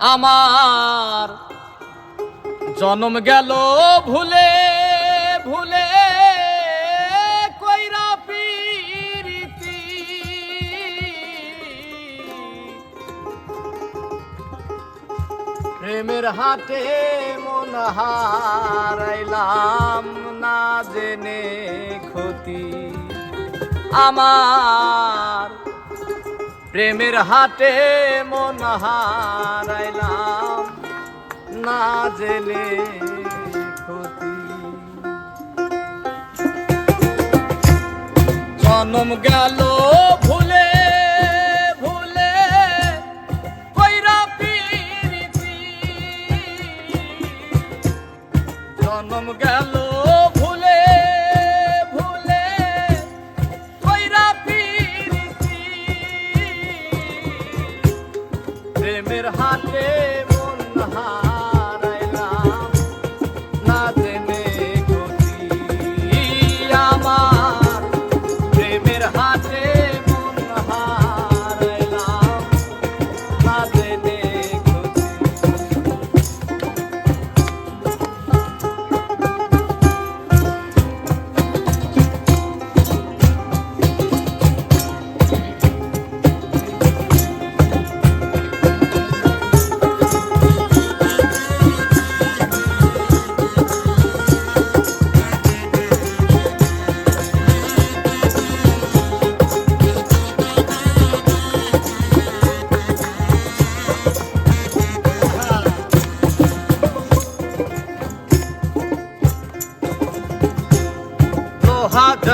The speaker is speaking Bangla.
আমার। জন্ম গেল ভুলে ভুলে কইরা পিরিতি। প্রেমের হাটে মন হারাইলাম না জেনে ক্ষতি। আমার প্রেমের হাটে মন হারাইলাম। না জেনে ক্ষতি। জনম গেল ভুলে ভুলে কইরা জনম গেল প্রেমের হাতে